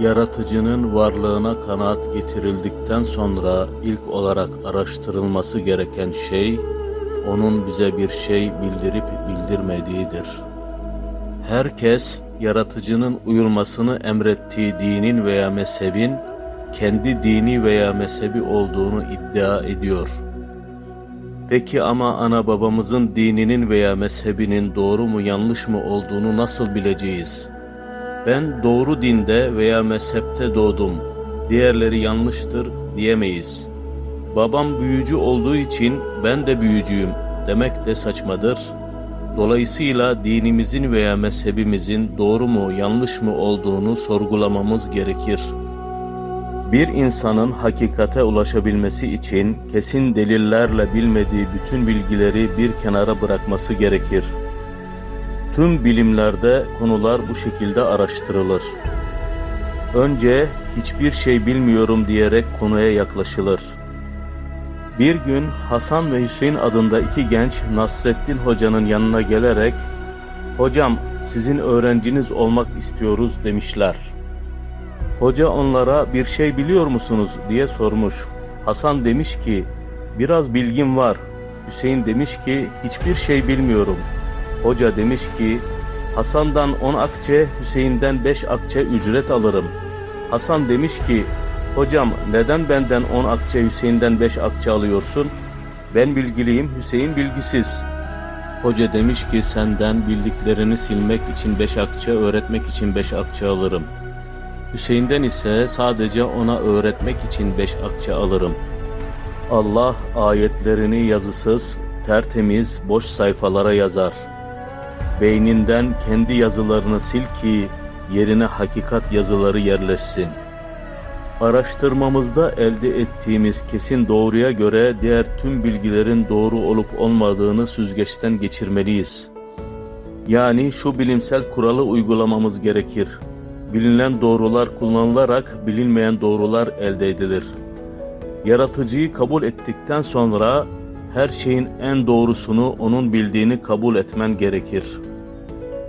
Yaratıcının varlığına kanaat getirildikten sonra ilk olarak araştırılması gereken şey, onun bize bir şey bildirip bildirmediğidir. Herkes, yaratıcının uyulmasını emrettiği dinin veya mezhebin, kendi dini veya mezhebi olduğunu iddia ediyor. Peki ama ana babamızın dininin veya mezhebinin doğru mu yanlış mı olduğunu nasıl bileceğiz? Ben doğru dinde veya mezhepte doğdum, diğerleri yanlıştır diyemeyiz. Babam büyücü olduğu için ben de büyücüyüm demek de saçmadır. Dolayısıyla dinimizin veya mezhebimizin doğru mu yanlış mı olduğunu sorgulamamız gerekir. Bir insanın hakikate ulaşabilmesi için kesin delillerle bilmediği bütün bilgileri bir kenara bırakması gerekir. Tüm bilimlerde konular bu şekilde araştırılır. Önce hiçbir şey bilmiyorum diyerek konuya yaklaşılır. Bir gün Hasan ve Hüseyin adında iki genç Nasreddin Hoca'nın yanına gelerek "Hocam, sizin öğrenciniz olmak istiyoruz." demişler. Hoca onlara bir şey biliyor musunuz diye sormuş. Hasan demiş ki biraz bilgim var. Hüseyin demiş ki hiçbir şey bilmiyorum. Hoca demiş ki Hasan'dan 10 akçe Hüseyin'den 5 akçe ücret alırım. Hasan demiş ki hocam neden benden 10 akçe Hüseyin'den 5 akçe alıyorsun? Ben bilgiliyim Hüseyin bilgisiz. Hoca demiş ki senden bildiklerini silmek için 5 akçe öğretmek için 5 akçe alırım. Hüseyin'den ise sadece ona öğretmek için beş akçe alırım. Allah ayetlerini yazısız, tertemiz, boş sayfalara yazar. Beyninden kendi yazılarını sil ki yerine hakikat yazıları yerleşsin. Araştırmamızda elde ettiğimiz kesin doğruya göre diğer tüm bilgilerin doğru olup olmadığını süzgeçten geçirmeliyiz. Yani şu bilimsel kuralı uygulamamız gerekir. Bilinen doğrular kullanılarak bilinmeyen doğrular elde edilir. Yaratıcıyı kabul ettikten sonra her şeyin en doğrusunu onun bildiğini kabul etmen gerekir.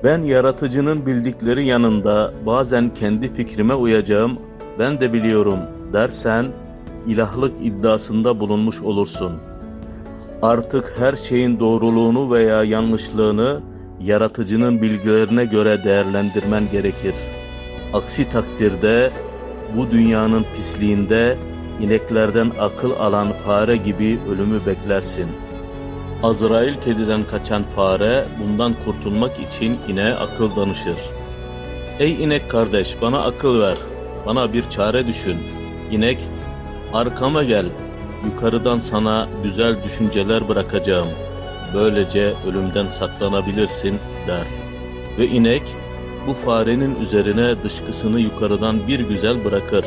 Ben yaratıcının bildikleri yanında bazen kendi fikrime uyacağım, ben de biliyorum dersen ilahlık iddiasında bulunmuş olursun. Artık her şeyin doğruluğunu veya yanlışlığını yaratıcının bilgilerine göre değerlendirmen gerekir.'' Aksi takdirde bu dünyanın pisliğinde ineklerden akıl alan fare gibi ölümü beklersin. Azrail kediden kaçan fare bundan kurtulmak için ineğe akıl danışır. Ey inek kardeş bana akıl ver, bana bir çare düşün. İnek, arkama gel, yukarıdan sana güzel düşünceler bırakacağım. Böylece ölümden saklanabilirsin der. Ve inek, bu farenin üzerine dışkısını yukarıdan bir güzel bırakır.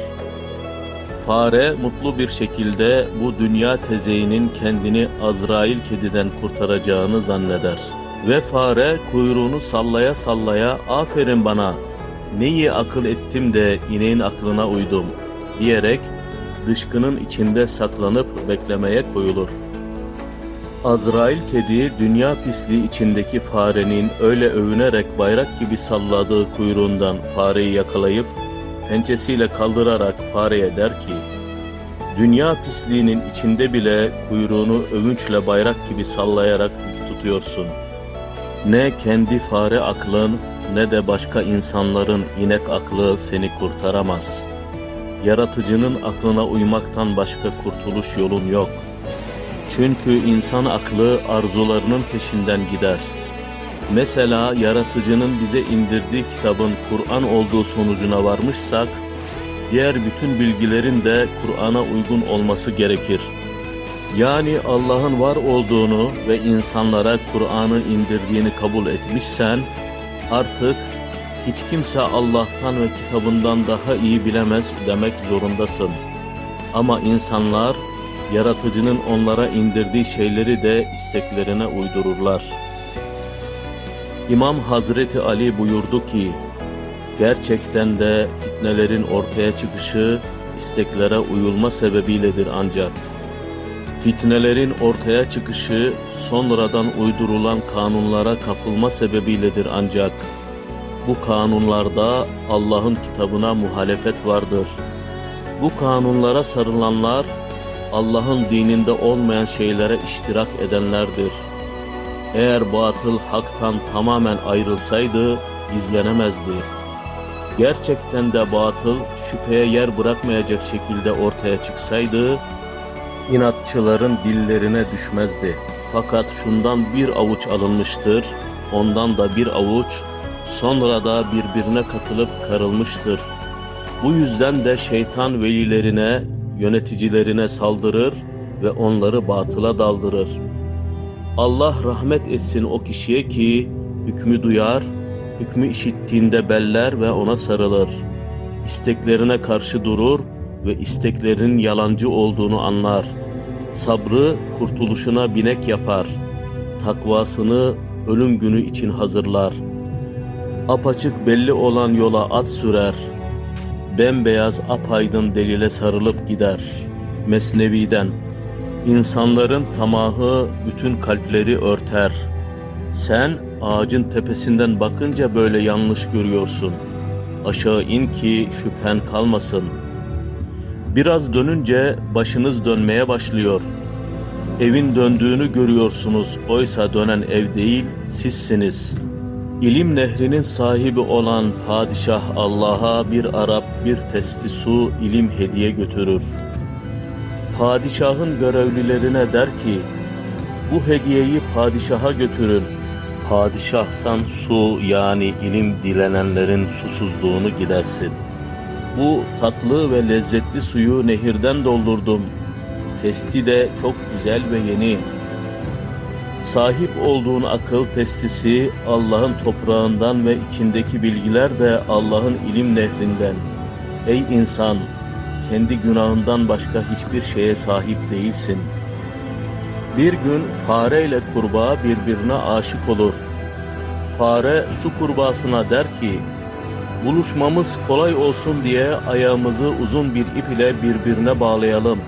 Fare mutlu bir şekilde bu dünya tezeyinin kendini Azrail kediden kurtaracağını zanneder. Ve fare kuyruğunu sallaya sallaya aferin bana neyi akıl ettim de ineğin aklına uydum diyerek dışkının içinde saklanıp beklemeye koyulur. Azrail kedi dünya pisliği içindeki farenin öyle övünerek bayrak gibi salladığı kuyruğundan fareyi yakalayıp pençesiyle kaldırarak fareye der ki Dünya pisliğinin içinde bile kuyruğunu övünçle bayrak gibi sallayarak tutuyorsun. Ne kendi fare aklın ne de başka insanların inek aklı seni kurtaramaz. Yaratıcının aklına uymaktan başka kurtuluş yolun yok.'' Çünkü insan aklı arzularının peşinden gider. Mesela yaratıcının bize indirdiği kitabın Kur'an olduğu sonucuna varmışsak, diğer bütün bilgilerin de Kur'an'a uygun olması gerekir. Yani Allah'ın var olduğunu ve insanlara Kur'an'ı indirdiğini kabul etmişsen, artık hiç kimse Allah'tan ve kitabından daha iyi bilemez demek zorundasın. Ama insanlar yaratıcının onlara indirdiği şeyleri de isteklerine uydururlar. İmam Hazreti Ali buyurdu ki, gerçekten de fitnelerin ortaya çıkışı isteklere uyulma sebebiyledir ancak. Fitnelerin ortaya çıkışı sonradan uydurulan kanunlara kapılma sebebiyledir ancak. Bu kanunlarda Allah'ın kitabına muhalefet vardır. Bu kanunlara sarılanlar Allah'ın dininde olmayan şeylere iştirak edenlerdir. Eğer batıl haktan tamamen ayrılsaydı gizlenemezdi. Gerçekten de batıl şüpheye yer bırakmayacak şekilde ortaya çıksaydı inatçıların dillerine düşmezdi. Fakat şundan bir avuç alınmıştır, ondan da bir avuç, sonra da birbirine katılıp karılmıştır. Bu yüzden de şeytan velilerine, yöneticilerine saldırır ve onları batıla daldırır. Allah rahmet etsin o kişiye ki hükmü duyar, hükmü işittiğinde beller ve ona sarılır. İsteklerine karşı durur ve isteklerinin yalancı olduğunu anlar. Sabrı kurtuluşuna binek yapar. Takvasını ölüm günü için hazırlar. Apaçık belli olan yola at sürer. Bembeyaz apaydın delile sarılıp gider. Mesnevi'den İnsanların tamahı bütün kalpleri örter. Sen ağacın tepesinden bakınca böyle yanlış görüyorsun. Aşağı in ki şüphen kalmasın. Biraz dönünce başınız dönmeye başlıyor. Evin döndüğünü görüyorsunuz. Oysa dönen ev değil, sizsiniz. İlim nehrinin sahibi olan padişah Allah'a bir Arap bir testi su ilim hediye götürür.'' Padişahın görevlilerine der ki, bu hediyeyi padişaha götürün. Padişahtan su yani ilim dilenenlerin susuzluğunu gidersin. Bu tatlı ve lezzetli suyu nehirden doldurdum. Testi de çok güzel ve yeni. Sahip olduğun akıl testisi Allah'ın toprağından ve içindeki bilgiler de Allah'ın ilim nehrinden. Ey insan! Kendi günahından başka hiçbir şeye sahip değilsin. Bir gün fare ile kurbağa birbirine aşık olur. Fare su kurbağasına der ki, buluşmamız kolay olsun diye ayağımızı uzun bir ip ile birbirine bağlayalım.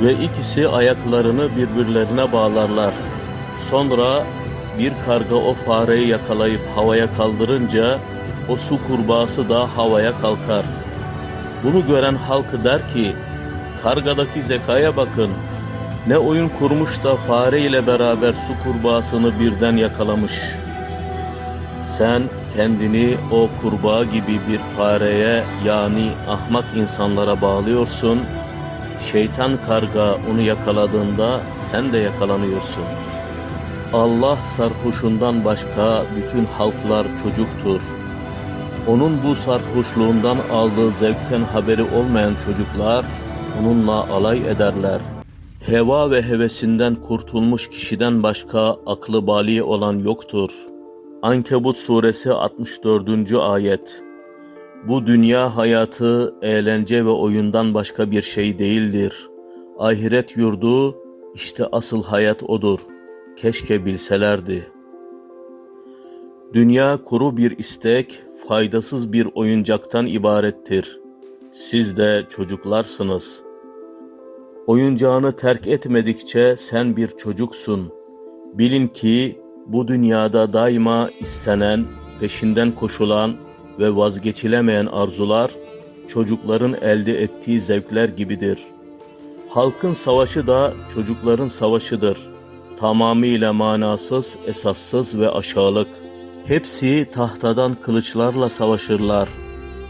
Ve ikisi ayaklarını birbirlerine bağlarlar. Sonra bir karga o fareyi yakalayıp havaya kaldırınca o su kurbağası da havaya kalkar.'' Bunu gören halkı der ki, kargadaki zekaya bakın, ne oyun kurmuş da fare ile beraber su kurbağasını birden yakalamış. Sen kendini o kurbağa gibi bir fareye yani ahmak insanlara bağlıyorsun. Şeytan karga onu yakaladığında sen de yakalanıyorsun. Allah sarhoşundan başka bütün halklar çocuktur.'' Onun bu sarhoşluğundan aldığı zevkten haberi olmayan çocuklar onunla alay ederler. Heva ve hevesinden kurtulmuş kişiden başka aklı bali olan yoktur. Ankebut suresi 64. ayet Bu dünya hayatı eğlence ve oyundan başka bir şey değildir. Ahiret yurdu işte asıl hayat odur. Keşke bilselerdi. Dünya kuru bir istek, faydasız bir oyuncaktan ibarettir. Siz de çocuklarsınız. Oyuncağını terk etmedikçe sen bir çocuksun. Bilin ki bu dünyada daima istenen, peşinden koşulan ve vazgeçilemeyen arzular çocukların elde ettiği zevkler gibidir. Halkın savaşı da çocukların savaşıdır. Tamamıyla manasız, esassız ve aşağılık.'' Hepsi tahtadan kılıçlarla savaşırlar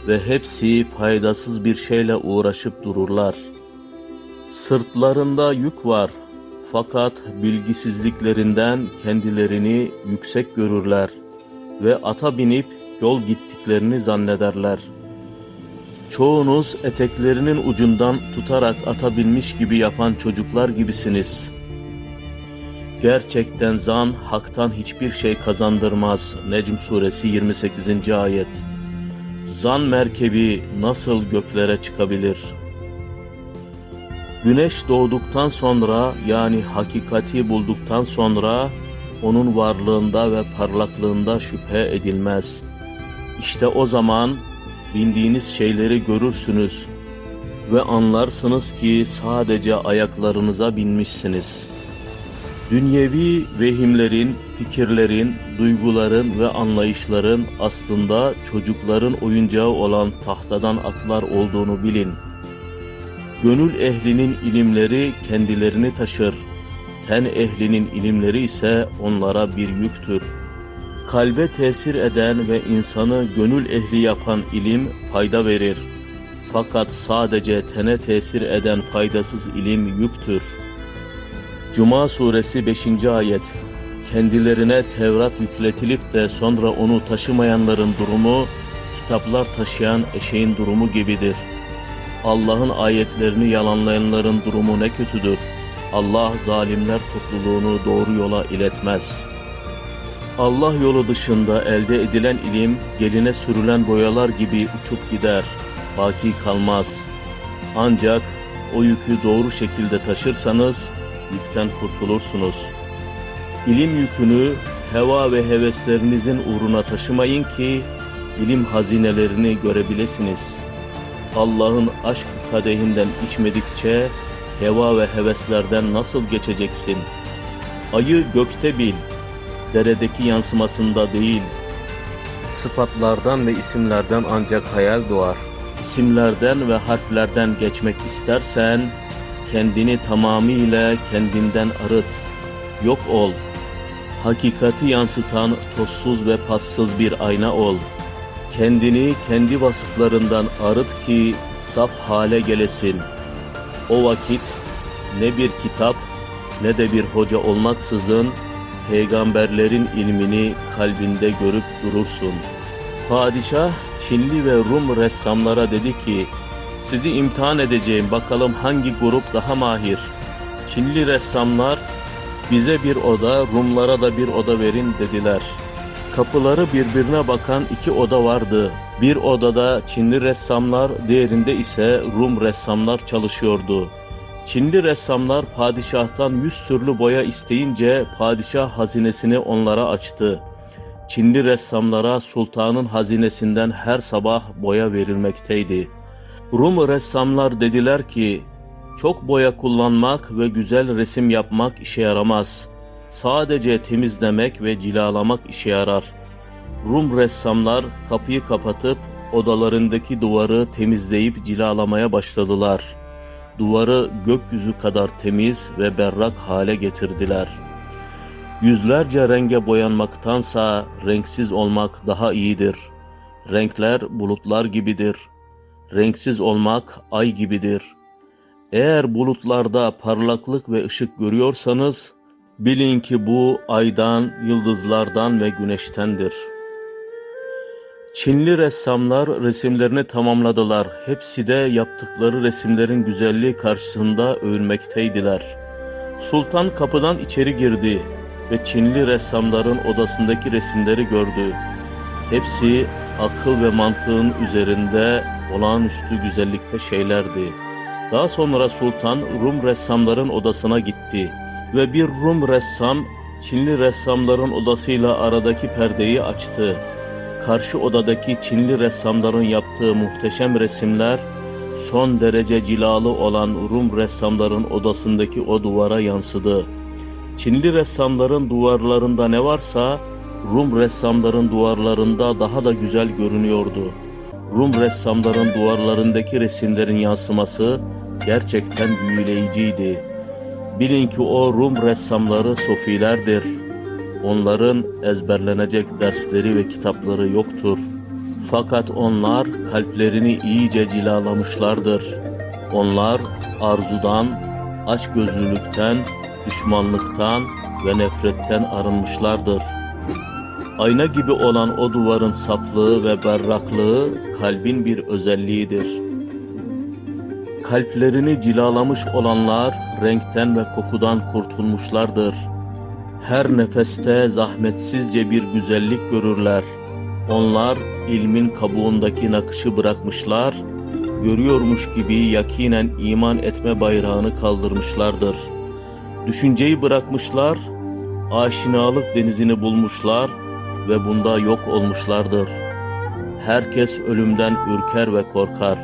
ve hepsi faydasız bir şeyle uğraşıp dururlar. Sırtlarında yük var fakat bilgisizliklerinden kendilerini yüksek görürler ve ata binip yol gittiklerini zannederler. Çoğunuz eteklerinin ucundan tutarak ata binmiş gibi yapan çocuklar gibisiniz.'' Gerçekten zan haktan hiçbir şey kazandırmaz. Necm suresi 28. ayet. Zan merkebi nasıl göklere çıkabilir? Güneş doğduktan sonra yani hakikati bulduktan sonra onun varlığında ve parlaklığında şüphe edilmez. İşte o zaman bindiğiniz şeyleri görürsünüz ve anlarsınız ki sadece ayaklarınıza binmişsiniz.'' Dünyevi vehimlerin, fikirlerin, duyguların ve anlayışların aslında çocukların oyuncağı olan tahtadan atlar olduğunu bilin. Gönül ehlinin ilimleri kendilerini taşır. Ten ehlinin ilimleri ise onlara bir yüktür. Kalbe tesir eden ve insanı gönül ehli yapan ilim fayda verir. Fakat sadece tene tesir eden faydasız ilim yüktür. Cuma suresi 5. ayet Kendilerine Tevrat yükletilip de sonra onu taşımayanların durumu, kitaplar taşıyan eşeğin durumu gibidir. Allah'ın ayetlerini yalanlayanların durumu ne kötüdür. Allah zalimler topluluğunu doğru yola iletmez. Allah yolu dışında elde edilen ilim, geline sürülen boyalar gibi uçup gider, baki kalmaz. Ancak o yükü doğru şekilde taşırsanız, yükten kurtulursunuz. İlim yükünü heva ve heveslerinizin uğruna taşımayın ki, ilim hazinelerini görebilesiniz. Allah'ın aşk kadehinden içmedikçe, heva ve heveslerden nasıl geçeceksin? Ayı gökte bil, deredeki yansımasında değil. Sıfatlardan ve isimlerden ancak hayal doğar. İsimlerden ve harflerden geçmek istersen, kendini tamamıyla kendinden arıt. Yok ol. Hakikati yansıtan tozsuz ve passız bir ayna ol. Kendini kendi vasıflarından arıt ki saf hale gelesin. O vakit ne bir kitap ne de bir hoca olmaksızın peygamberlerin ilmini kalbinde görüp durursun. Padişah Çinli ve Rum ressamlara dedi ki, sizi imtihan edeceğim bakalım hangi grup daha mahir. Çinli ressamlar bize bir oda, Rumlara da bir oda verin dediler. Kapıları birbirine bakan iki oda vardı. Bir odada Çinli ressamlar, diğerinde ise Rum ressamlar çalışıyordu. Çinli ressamlar padişahtan yüz türlü boya isteyince padişah hazinesini onlara açtı. Çinli ressamlara sultanın hazinesinden her sabah boya verilmekteydi. Rum ressamlar dediler ki, çok boya kullanmak ve güzel resim yapmak işe yaramaz. Sadece temizlemek ve cilalamak işe yarar. Rum ressamlar kapıyı kapatıp odalarındaki duvarı temizleyip cilalamaya başladılar. Duvarı gökyüzü kadar temiz ve berrak hale getirdiler. Yüzlerce renge boyanmaktansa renksiz olmak daha iyidir. Renkler bulutlar gibidir. Renksiz olmak ay gibidir. Eğer bulutlarda parlaklık ve ışık görüyorsanız, bilin ki bu aydan, yıldızlardan ve güneştendir. Çinli ressamlar resimlerini tamamladılar. Hepsi de yaptıkları resimlerin güzelliği karşısında övülmekteydiler. Sultan kapıdan içeri girdi ve Çinli ressamların odasındaki resimleri gördü. Hepsi akıl ve mantığın üzerinde olağanüstü güzellikte şeylerdi. Daha sonra sultan Rum ressamların odasına gitti ve bir Rum ressam Çinli ressamların odasıyla aradaki perdeyi açtı. Karşı odadaki Çinli ressamların yaptığı muhteşem resimler son derece cilalı olan Rum ressamların odasındaki o duvara yansıdı. Çinli ressamların duvarlarında ne varsa Rum ressamların duvarlarında daha da güzel görünüyordu. Rum ressamların duvarlarındaki resimlerin yansıması gerçekten büyüleyiciydi. Bilin ki o Rum ressamları sofilerdir. Onların ezberlenecek dersleri ve kitapları yoktur. Fakat onlar kalplerini iyice cilalamışlardır. Onlar arzudan, açgözlülükten, düşmanlıktan ve nefretten arınmışlardır. Ayna gibi olan o duvarın saflığı ve berraklığı kalbin bir özelliğidir. Kalplerini cilalamış olanlar renkten ve kokudan kurtulmuşlardır. Her nefeste zahmetsizce bir güzellik görürler. Onlar ilmin kabuğundaki nakışı bırakmışlar, görüyormuş gibi yakinen iman etme bayrağını kaldırmışlardır. Düşünceyi bırakmışlar, aşinalık denizini bulmuşlar ve bunda yok olmuşlardır. Herkes ölümden ürker ve korkar.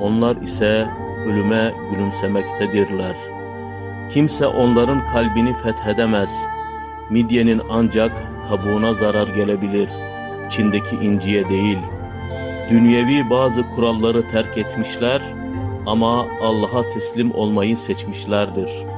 Onlar ise ölüme gülümsemektedirler. Kimse onların kalbini fethedemez. Midyenin ancak kabuğuna zarar gelebilir. Çindeki inciye değil. Dünyevi bazı kuralları terk etmişler ama Allah'a teslim olmayı seçmişlerdir.''